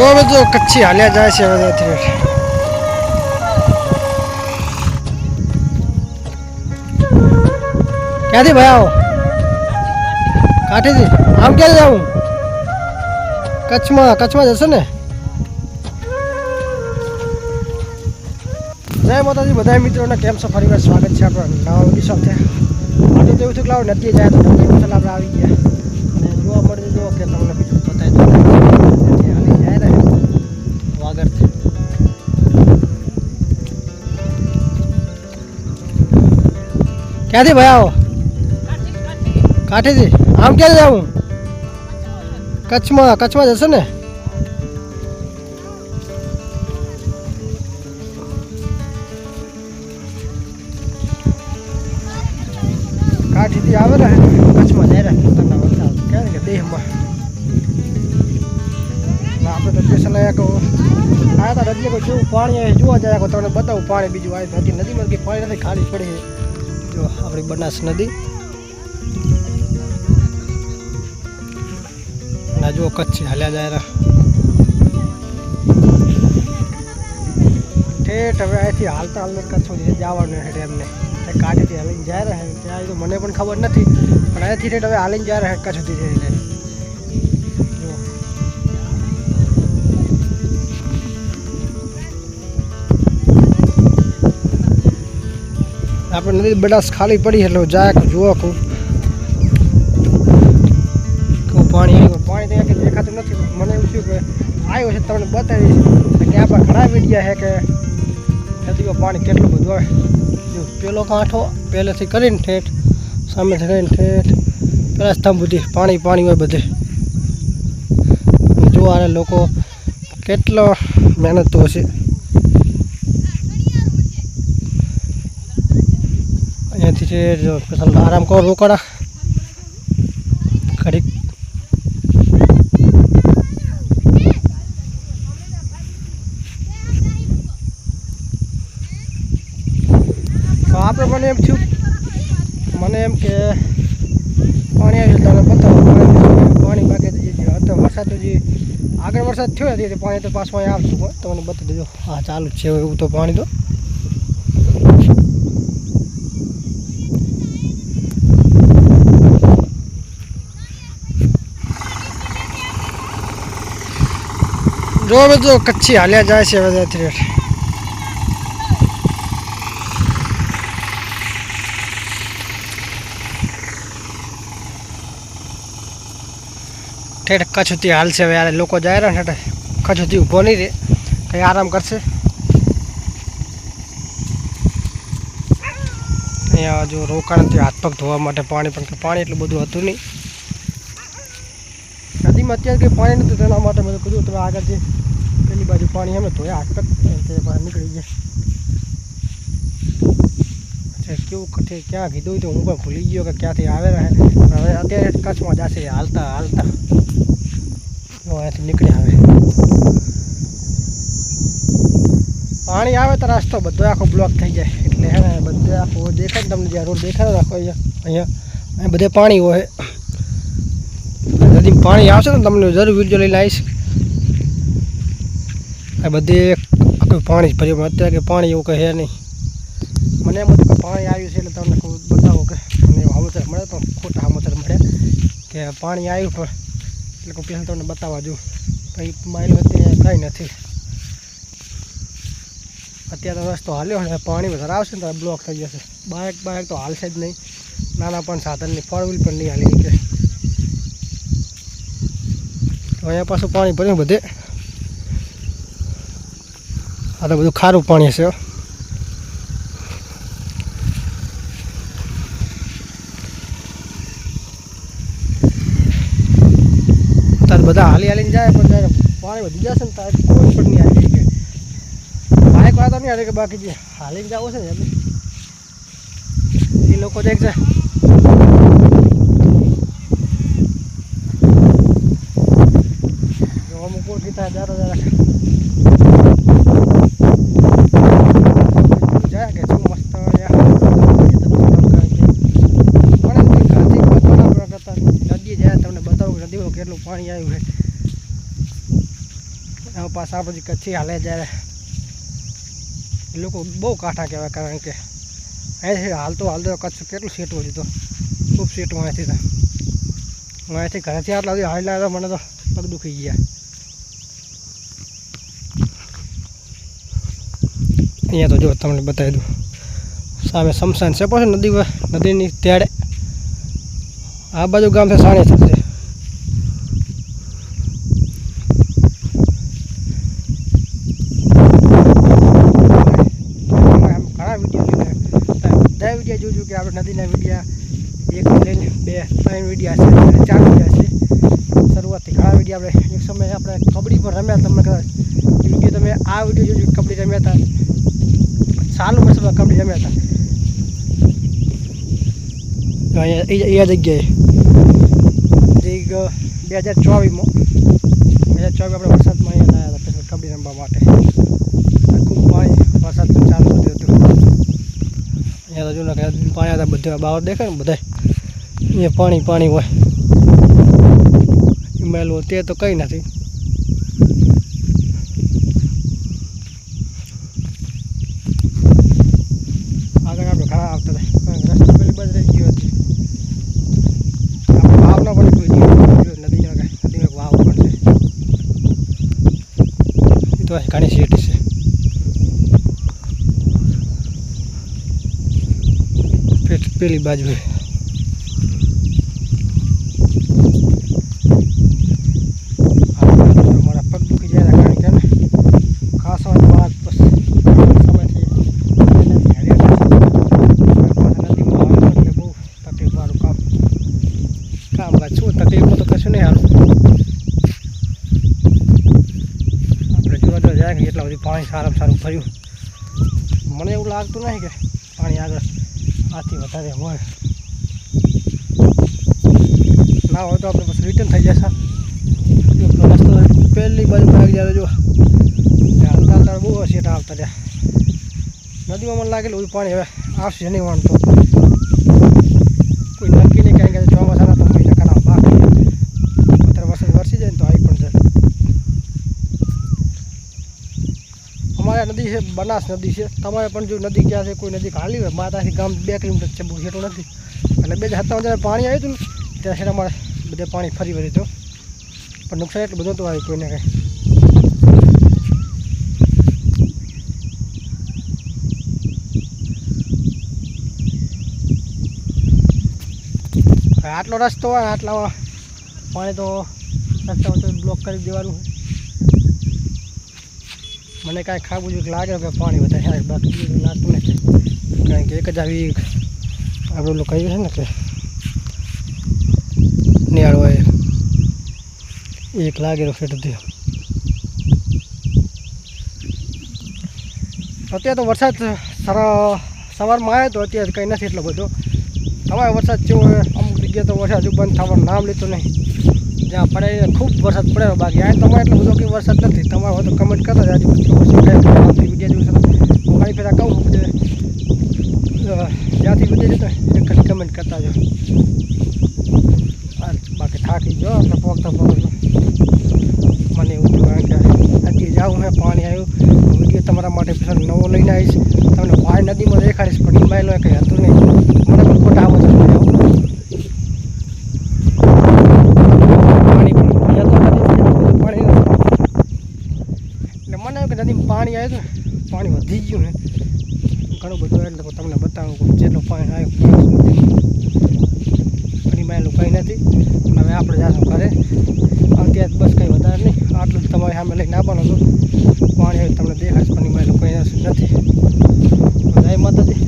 જો કચ્છી હાલ્યા જાય છે ત્યાંથી ક્યાંથી ભાઈ આવો? કાઠીથી? આમ ક્યાં જાઉં? કચ્છમાં કચ્છમાં જશો ને? જય માતાજી બધા મિત્રોને કેમ છો? ફરી વાર સ્વાગત છે આપણે નવા વીડિયો સાથે. આજે તો એવું થયું કે લાવો નદીએ જાય તો નદી આપણે આવી ગયા. અને જોવા મળે જો કે તમને ક્યાંથી ભાઈ આવો? કાઠીથી? આમ ક્યાં જાઉં? કચ્છમાં કચ્છમાં જશો ને? કાઠીથી આવે ને, કચ્છમાં જાય પોતાના વરસાદ. કહેવાય કે દેહમાં. આપણે તો અહીંયા કહો આ તો નદીએ કોઈ જેવું પાણી જોવા જાય તમને બતાવું, પાણી બીજું આવે નથી નદીમાં પાણી નથી, ખાલી પડી જો આપણી બનાસ નદી. ના જુઓ કચ્છી હાલ્યા જાય ઠેઠ હવે અહીંથી હાલતા હાલને કચ્છ સુધી જવાનું હેઠે એમને કાઢીથી હાલીને જાય રહે ત્યાં તો મને પણ ખબર નથી, પણ અહીંથી ઠેઠ હવે હાલીને જાય રહે કચ્છ સુધી જઈને. આપણે નદી બનાસ ખાલી પડી એટલે જાય જુઓ કહું કહું પાણી આવ્યું પાણી તો ક્યાંય દેખાતું નથી. મને એવું થયું કે આવ્યું છે તમને બતાવીશ કે આપણા ઘણા વિડીયા છે કે નદીમાં પાણી કેટલું બધું આવે. જો, પેલો કાંઠો પહેલેથી કરીને ઠેઠ, સામેથી કરીને ઠેઠ, પેલા સ્તંભ સુધી પાણી પાણી હોય બધે. અને જો આને લોકો કેટલો મહેનત તો હશે. ઠેઠ જો પેલા આરામ કરો રોકડા ઘડીક. આપણે મને એમ થયું, મને એમ કે પાણી આવ્યું તમે બતાવો. પાણી બાકી હતો વરસાદ જે આગળ વરસાદ થયો નથી પાણી તો પાછું અહીંયા આવશું. તમને બતાવી દેજો. હા, ચાલુ જ છે એવું તો પાણી તો. જો બધું કચ્છી હાલ્યા જાય છે બધા ત્રેઠ ઠેઠ કચ્છ સુધી હાલશે હવે યાર લોકો જાય ને ઠેઠ કચ્છ સુધી ઊભો નહીં રહે કંઈ આરામ કરશે અહીંયા જો રોકાણથી હાથ પગ ધોવા માટે પાણી પણ પાણી એટલું બધું હતું નહીં નદીમાં અત્યારે કંઈ પાણી નતું તેના માટે મેં કીધું, તમે આગળ જે પેલી બાજુ પાણી અમે ધોયા પગ તે બહાર નીકળી અચ્છા, કેવું કઠે ક્યાં કીધું તો હું પણ ભૂલી ગયો કે ક્યાંથી આવે રહે હવે અત્યારે કચ્છમાં જશે, હાલતા હાલતા. અહીંયાથી નીકળી આવે. પાણી આવે તો રસ્તો બધો આખો બ્લોક થઈ જાય. એટલે હે બધે આખો દેખાય તમને, જ્યાં રોડ દેખાય રાખો અહીંયા અહીંયા. અહીંયા બધે પાણી હોય. નદીમાં પાણી આવશે ને તમને જરૂર વીડિયો લઈને આવીશ. આ બધે પાણી જ ભર્યું. અત્યારે કે પાણી એવું કહે નહીં. મને એમ કે પાણી આવ્યું છે એટલે તમને કહું બતાવો કે મને સમાચાર મળે પણ ખોટા સમાચાર મળે કે પાણી આવ્યું પણ એટલે કહું પહેલાં તમને બતાવવા જોઉં કંઈ માયલું અત્યારે કંઈ નથી. અત્યારે તો રસ્તો હાલ્યો ને, પાણી વધારે આવશે ને તો બ્લોક થઈ જશે. બાઇક બાઇક તો હાલશે જ નહીં. નાના પણ સાધનની ફોર વ્હીલ પણ નહીં હાલી નીકળે. અહીંયા પાછું પાણી ભર્યું બધે. આ તો બધું ખારું પાણી હો. તાર બધા હાલી હાલીને જાય, પણ ત્યારે પાણી વધી જશે ને ત્યારે કોઈ પણ નહીં હાલી શકે. બાઇક વાળા નહીં હાલે કે બાકી જે હાલીને જવું છે ને એ લોકો દેખ જાય. યાર. નદી જાય, તમને બતાવું નદીમાં કેટલું પાણી આવ્યું છે. પાછા પછી કચ્છી હાલે જ્યારે. લોકો બહુ કાંઠા કહેવાય કારણ કે અહીંથી હાલતો હાલતો કચ્છ કેટલું સેટું હતું ખૂબ સેટું અહીંથી તો. હું અહીંથી ઘરેથી આટલા સુધી મને તો પગ દુખી ગયા. અહીંયા તો જો તમને બતાવી દઉં. સામે શમશાન છે, પછી નદી નદીની તેડે. આ બાજુ ગામ છે, સાણી થશે ઘણા વીડિયો બધા વિડીયા જોજો કે આપણે નદીના વિડીયા એક લઈને બે, ત્રણ વિડીયા છે ચાર વિડીયા છે. શરૂઆતથી ઘણા વીડિયો આપણે એક સમયે આપણે કબડ્ડી પર રમ્યા તમને કદાચ વીડિયો તમે આ વીડિયો જોજો કબડ્ડી રમ્યા હતા. સાલું વર્ષમાં કબડ્ડી રમ્યા હતા. અહીંયા એ એ જગ્યાએ. બે હજાર ચોવીસમાં બે હજાર ચોવીસ આપણે વરસાદમાં અહીંયા આવ્યા હતા કબડ્ડી રમવા માટે. ખૂબ પાણી વરસાદ પણ ચાલુ થયો હતો. અહીંયા તો જૂના પાણી હતા, બધા બહાર દેખાય ને બધા અહીંયા પાણી પાણી હોય. મેલું તે તો કંઈ નથી આગળ આપણે ઘણા આવતા હતા રસ્તો પેલી બાજુ રહી ગયો હતી આપણે વાવનો પણ કોઈ દિવસ નદીનો કે નદીનો એક વાવ પણ છે એ તો ઘણી સીટ છે. પેલી બાજુ છે મારા પગ દુખી જાય કારણ કે ને ખાસ હોય બાદ પછી સમયથી એનાથી હાલ્યા પાછા નદીમાં આવતો એટલે બહુ તકલીફવાળું કામ કામકાજ શું તકલીફમાં તો કશું નહીં હાલું આપણે જોવા જોવા જાય કે એટલા બધી પાણી સારામાં સારું ભર્યું મને એવું લાગતું નહીં કે પાણી આગળ આથી વધારે હોય. ના હોય તો આપણે પછી રિટર્ન થઈ જશે. રસ્તો પહેલી બાજુ ભાગી જાય જો. હાલતા હાલતા બહુ સેટ આવતા રહ્યા. નદીમાં મને લાગેલું પાણી હવે આવશે નહીં વાંધો. કોઈ નક્કી નહીં કારણ કે ચોમાસાના તો મહિના ઘણા બાકી અત્યારે વરસાદ વરસી જાય ને તો આવી પણ જાય અમારે નદી છે બનાસ નદી છે તમારે પણ જો નદી ક્યાં છે કોઈ નદી ખાલી હોય માતાથી ગામ બે કિલોમીટર છે બહુ છેટું નથી એટલે બે હજાર સત્તાવન જ્યારે પાણી આવ્યું હતું ને ત્યાં છે અમારે બધે પાણી ફરી વળ્યું હતું પણ નુકસાન એટલું બધું તો આવ્યું કોઈને કંઈ હવે આટલો રસ્તો હોય ને આટલામાં પાણી તો રસ્તા વચ્ચે બ્લોક કરી દેવાનું હોય મને કાંઈ ખાવું જોઈએ લાગે કે પાણી વધારે બાકી બીજું લાગતું નથી. કારણ કે એક જ આવી આપણે ઓલું કહીએ છે ને કે નિયાળ એક લાગેલો ફેટ થયો અત્યારે તો વરસાદ સારા સવારમાં આવ્યો તો અત્યારે કંઈ નથી એટલો બધો. તમારે વરસાદ જેવો અમુક જગ્યાએ તો વરસાદ બંધ થવાનું નામ લેતો નહીં. જ્યાં પડે ખૂબ વરસાદ પડ્યો બાકી આ તમારે એટલો બધો કંઈ વરસાદ નથી. તમારે હોય તો કમેન્ટ કરતા જ હજુ કેટલો વરસાદ થાય આવતી હું ઘણી ફેરા કહું છું કે જ્યાંથી વીડિયો જોતો એક જ કમેન્ટ કરતા જાઓ બાકી થાકી ગયો એટલે પોગતા પોગતા મને એવું થયું કારણ કે નદી જાઉં મેં પાણી આવ્યું. વીડિયો તમારા માટે નવો લઈને આવીશ. તમને ભાઈ નદીમાં દેખાડીશ, પણ હિમાલય કંઈ હતું નહીં. મને પણ ખોટા આવો છે પાણી પણ અહીંયા તો નદીમાં એટલું બધું પાણી નથી. એટલે મને એવું કે છે પાણી વધી ગયું ને. ઘણું બધું એટલે તમને બતાવું જેટલું પાણી આવ્યું એનું કંઈ નથી. હવે આપણે જાશું ઘરે. અત્યારે બસ કંઈ વધારે નહીં. આટલું જ તમારી સામે લઈને આવવાનું હતું. પાણી તમને દેખાશ એનું કંઈ નથી.